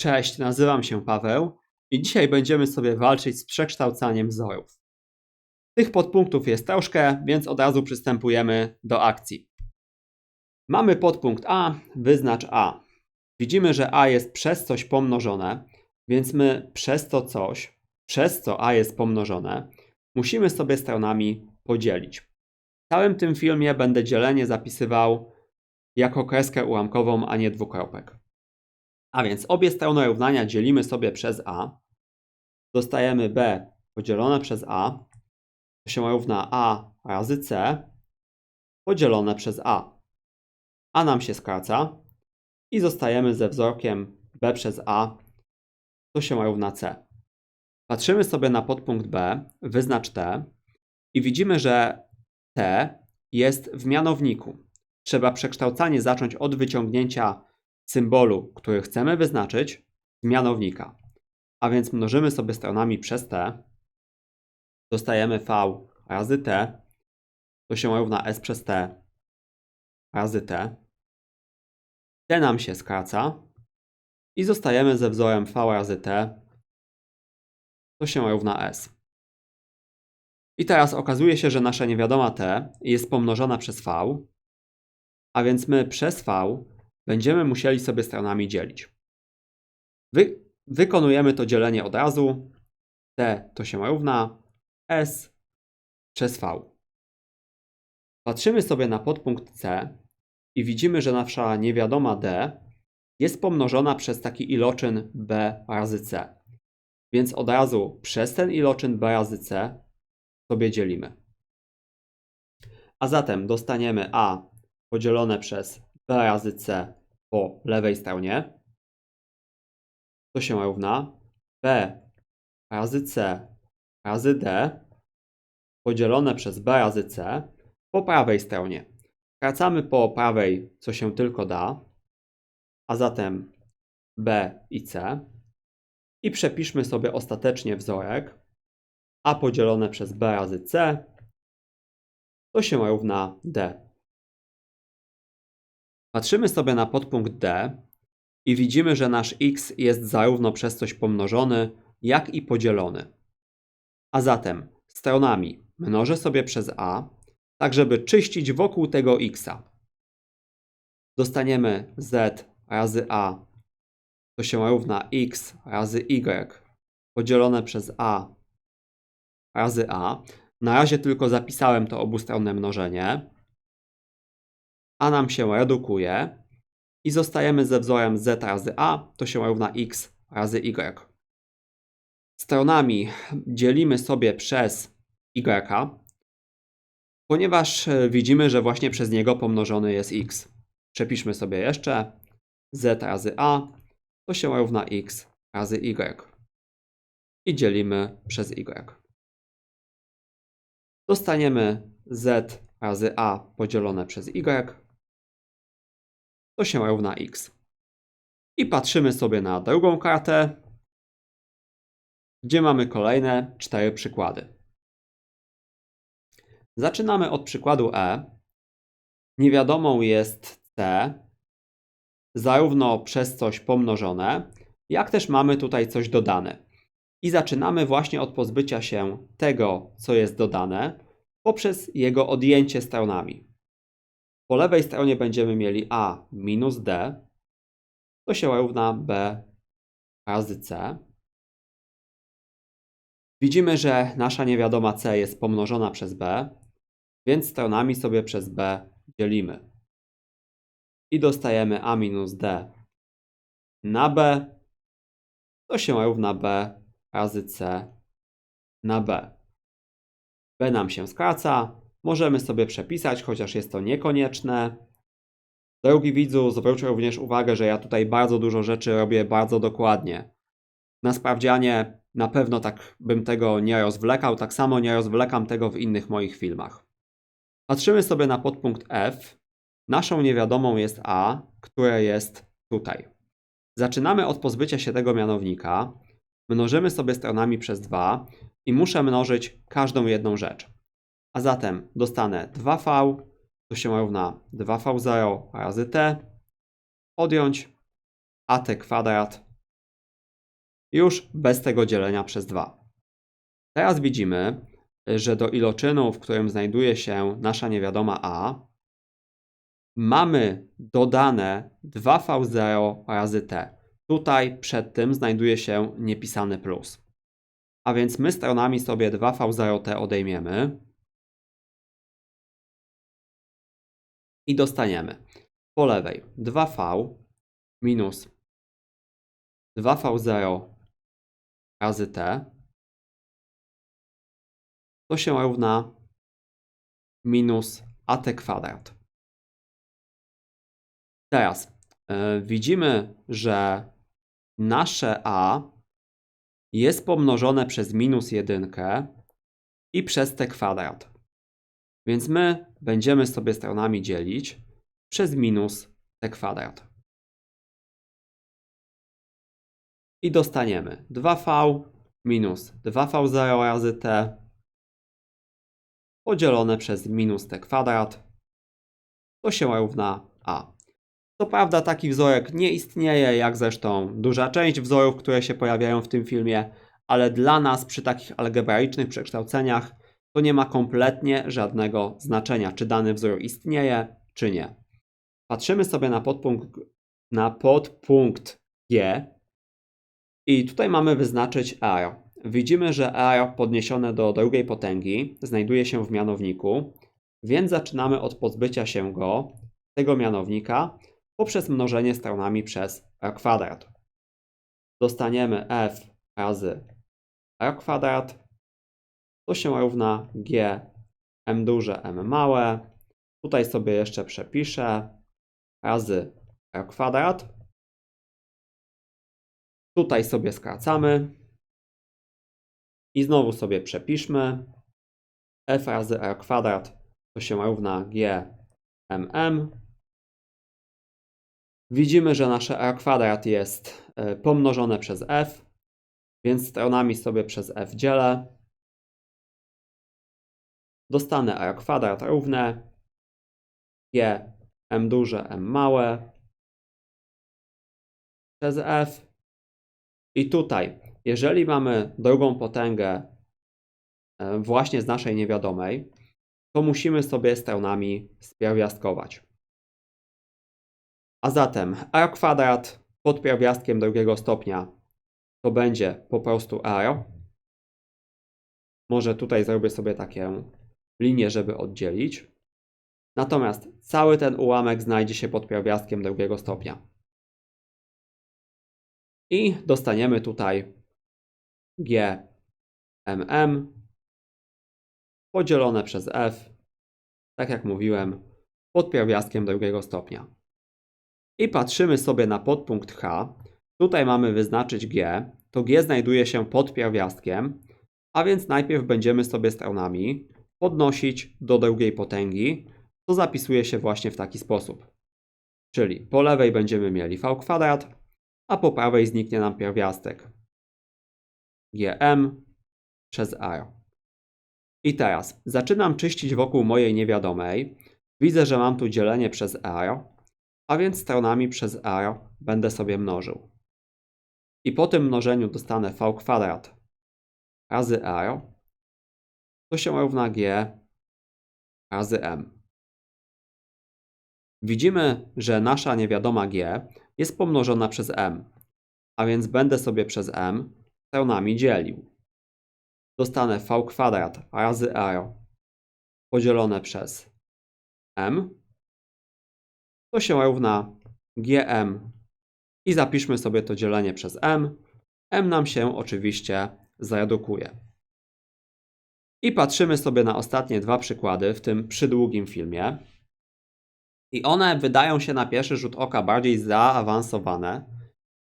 Cześć, nazywam się Paweł i dzisiaj będziemy sobie walczyć z przekształcaniem wzorów. Tych podpunktów jest troszkę, więc od razu przystępujemy do akcji. Mamy podpunkt A, wyznacz A. Widzimy, że A jest przez coś pomnożone, więc my przez to coś, przez co A jest pomnożone, musimy sobie stronami podzielić. W całym tym filmie będę dzielenie zapisywał jako kreskę ułamkową, a nie dwukropek. A więc obie strony równania dzielimy sobie przez a. Dostajemy b podzielone przez a. To się równa a razy c podzielone przez a. A nam się skraca i zostajemy ze wzorkiem b przez a. To się równa c. Patrzymy sobie na podpunkt b, wyznacz t i widzimy, że t jest w mianowniku. Trzeba przekształcanie zacząć od wyciągnięcia symbolu, który chcemy wyznaczyć z mianownika. A więc mnożymy sobie stronami przez t. Dostajemy v razy t. To się równa s przez t razy t. t nam się skraca. I zostajemy ze wzorem v razy t. To się równa s. I teraz okazuje się, że nasza niewiadoma t jest pomnożona przez v. A więc my przez v będziemy musieli sobie stronami dzielić. Wy, wykonujemy to dzielenie od razu. T to się równa S przez V. Patrzymy sobie na podpunkt C i widzimy, że nasza niewiadoma D jest pomnożona przez taki iloczyn B razy C. Więc od razu przez ten iloczyn B razy C sobie dzielimy. A zatem dostaniemy A podzielone przez b razy c po lewej stronie. To się równa b razy c razy d podzielone przez b razy c po prawej stronie. Skracamy po prawej, co się tylko da, a zatem b i c. I przepiszmy sobie ostatecznie wzorek a podzielone przez b razy c to się równa d. Patrzymy sobie na podpunkt D i widzimy, że nasz x jest zarówno przez coś pomnożony, jak i podzielony. A zatem stronami mnożę sobie przez a, tak żeby czyścić wokół tego xa. Dostaniemy z razy a, to się równa x razy y podzielone przez a razy a. Na razie tylko zapisałem to obustronne mnożenie a nam się redukuje i zostajemy ze wzorem z razy a, to się równa x razy y. Stronami dzielimy sobie przez y, ponieważ e, widzimy, że właśnie przez niego pomnożony jest x. Przepiszmy sobie jeszcze z razy a, to się równa x razy y. I dzielimy przez y. Dostaniemy z razy a podzielone przez y to się równa x. I patrzymy sobie na drugą kartę, gdzie mamy kolejne cztery przykłady. Zaczynamy od przykładu E. Niewiadomą jest C, zarówno przez coś pomnożone, jak też mamy tutaj coś dodane. I zaczynamy właśnie od pozbycia się tego, co jest dodane, poprzez jego odjęcie stronami. Po lewej stronie będziemy mieli a minus d, to się równa b razy c. Widzimy, że nasza niewiadoma c jest pomnożona przez b, więc stronami sobie przez b dzielimy. I dostajemy a minus d na b, to się równa b razy c na b. b nam się skraca, możemy sobie przepisać, chociaż jest to niekonieczne. Drogi widzu, zwróć również uwagę, że ja tutaj bardzo dużo rzeczy robię bardzo dokładnie. Na sprawdzianie na pewno tak bym tego nie rozwlekał, tak samo nie rozwlekam tego w innych moich filmach. Patrzymy sobie na podpunkt F. Naszą niewiadomą jest A, które jest tutaj. Zaczynamy od pozbycia się tego mianownika. Mnożymy sobie stronami przez 2 i muszę mnożyć każdą jedną rzecz. A zatem dostanę 2v, to się równa 2v0 razy t, odjąć at kwadrat, już bez tego dzielenia przez 2. Teraz widzimy, że do iloczynu, w którym znajduje się nasza niewiadoma a, mamy dodane 2v0 razy t. Tutaj przed tym znajduje się niepisany plus. A więc my stronami sobie 2v0t odejmiemy i dostaniemy po lewej 2v minus 2v0 razy t to się równa minus at kwadrat. Teraz yy, widzimy, że nasze a jest pomnożone przez minus jedynkę i przez t kwadrat. Więc my będziemy sobie stronami dzielić przez minus t kwadrat. I dostaniemy 2v minus 2v0 razy t podzielone przez minus t kwadrat to się równa a. Co prawda taki wzorek nie istnieje, jak zresztą duża część wzorów, które się pojawiają w tym filmie, ale dla nas przy takich algebraicznych przekształceniach to nie ma kompletnie żadnego znaczenia, czy dany wzór istnieje, czy nie. Patrzymy sobie na podpunkt, na podpunkt G i tutaj mamy wyznaczyć R. Widzimy, że R podniesione do drugiej potęgi znajduje się w mianowniku, więc zaczynamy od pozbycia się go, tego mianownika, poprzez mnożenie stronami przez r kwadrat. Dostaniemy f razy r kwadrat, to się równa g m duże, m małe. Tutaj sobie jeszcze przepiszę razy r kwadrat. Tutaj sobie skracamy i znowu sobie przepiszmy f razy r kwadrat to się równa g mm Widzimy, że nasze r kwadrat jest e, pomnożone przez f, więc stronami sobie przez f dzielę. Dostanę r kwadrat równe g m duże, m małe przez f. I tutaj, jeżeli mamy drugą potęgę e, właśnie z naszej niewiadomej, to musimy sobie stronami spierwiastkować. A zatem r kwadrat pod pierwiastkiem drugiego stopnia to będzie po prostu r. Może tutaj zrobię sobie taką linię, żeby oddzielić. Natomiast cały ten ułamek znajdzie się pod pierwiastkiem drugiego stopnia. I dostaniemy tutaj g mm podzielone przez f, tak jak mówiłem, pod pierwiastkiem drugiego stopnia i patrzymy sobie na podpunkt H. Tutaj mamy wyznaczyć G. To G znajduje się pod pierwiastkiem, a więc najpierw będziemy sobie stronami podnosić do drugiej potęgi, co zapisuje się właśnie w taki sposób. Czyli po lewej będziemy mieli v kwadrat, a po prawej zniknie nam pierwiastek gm przez r. I teraz zaczynam czyścić wokół mojej niewiadomej. Widzę, że mam tu dzielenie przez r, a więc stronami przez r będę sobie mnożył. I po tym mnożeniu dostanę v kwadrat razy r, to się równa g razy m. Widzimy, że nasza niewiadoma g jest pomnożona przez m, a więc będę sobie przez m stronami dzielił. Dostanę v kwadrat razy r podzielone przez m to się równa gm i zapiszmy sobie to dzielenie przez m. m nam się oczywiście zredukuje. I patrzymy sobie na ostatnie dwa przykłady w tym przydługim filmie. I one wydają się na pierwszy rzut oka bardziej zaawansowane,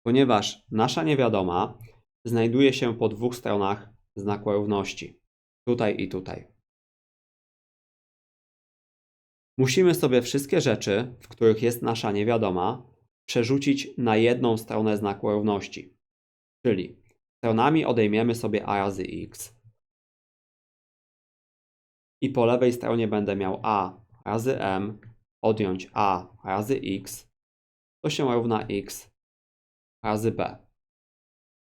ponieważ nasza niewiadoma znajduje się po dwóch stronach znaku równości. Tutaj i tutaj. Musimy sobie wszystkie rzeczy, w których jest nasza niewiadoma, przerzucić na jedną stronę znaku równości. Czyli stronami odejmiemy sobie a razy x i po lewej stronie będę miał a razy m odjąć a razy x, to się równa x razy b.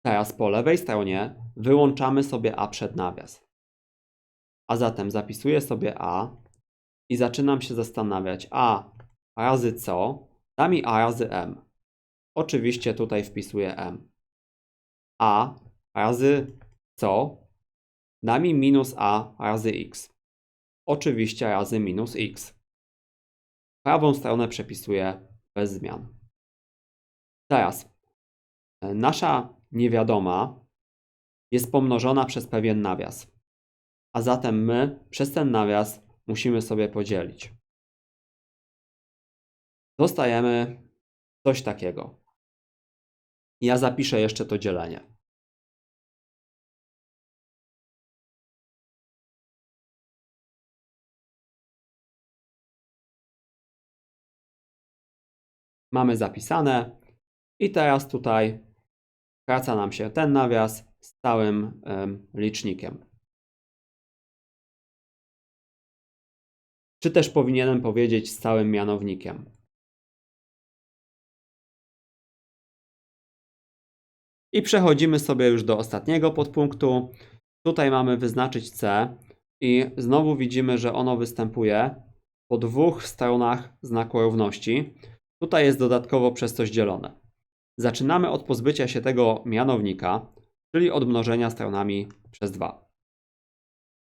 Teraz po lewej stronie wyłączamy sobie a przed nawias. A zatem zapisuję sobie a i zaczynam się zastanawiać a razy co da mi a razy m. Oczywiście tutaj wpisuję m. a razy co da mi minus a razy x. Oczywiście razy minus x. Prawą stronę przepisuję bez zmian. Teraz e, nasza niewiadoma jest pomnożona przez pewien nawias. A zatem my przez ten nawias musimy sobie podzielić. Dostajemy coś takiego. Ja zapiszę jeszcze to dzielenie. Mamy zapisane i teraz tutaj wraca nam się ten nawias z całym em, licznikiem. Czy też powinienem powiedzieć z całym mianownikiem. I przechodzimy sobie już do ostatniego podpunktu. Tutaj mamy wyznaczyć C i znowu widzimy, że ono występuje po dwóch stronach znaku równości. Tutaj jest dodatkowo przez coś dzielone. Zaczynamy od pozbycia się tego mianownika, czyli od mnożenia stronami przez 2.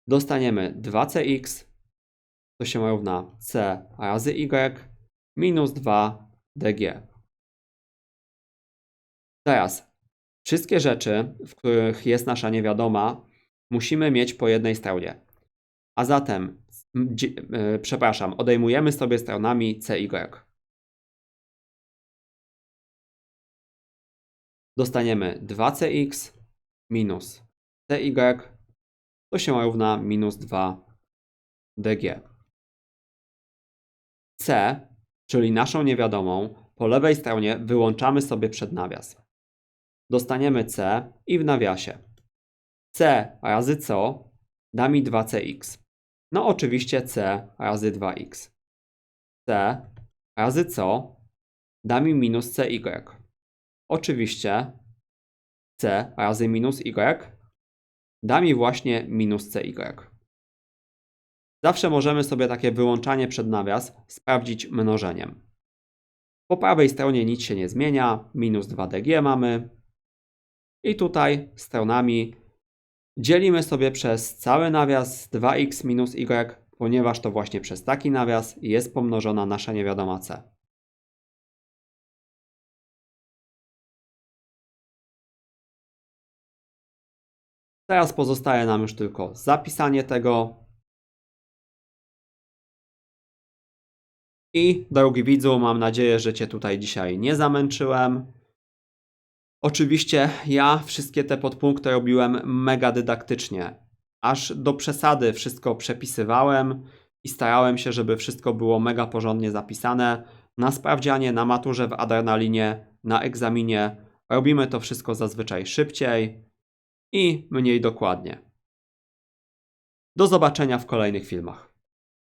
Dostaniemy 2cx, to się równa c razy y minus 2dg. Teraz wszystkie rzeczy, w których jest nasza niewiadoma, musimy mieć po jednej stronie. A zatem, yy, przepraszam, odejmujemy sobie stronami cy. Dostaniemy 2cx minus cy, to się równa minus 2dg. c, czyli naszą niewiadomą, po lewej stronie wyłączamy sobie przed nawias. Dostaniemy c i w nawiasie. c razy co da mi 2cx. No oczywiście c razy 2x. c razy co da mi minus cy. Oczywiście c razy minus y da mi właśnie minus cy. Zawsze możemy sobie takie wyłączanie przed nawias sprawdzić mnożeniem. Po prawej stronie nic się nie zmienia, minus 2dg mamy. I tutaj stronami dzielimy sobie przez cały nawias 2x minus y, ponieważ to właśnie przez taki nawias jest pomnożona nasza niewiadoma c. Teraz pozostaje nam już tylko zapisanie tego. I drogi widzu, mam nadzieję, że Cię tutaj dzisiaj nie zamęczyłem. Oczywiście ja wszystkie te podpunkty robiłem mega dydaktycznie. Aż do przesady wszystko przepisywałem i starałem się, żeby wszystko było mega porządnie zapisane. Na sprawdzianie, na maturze w adrenalinie, na egzaminie robimy to wszystko zazwyczaj szybciej i mniej dokładnie. Do zobaczenia w kolejnych filmach.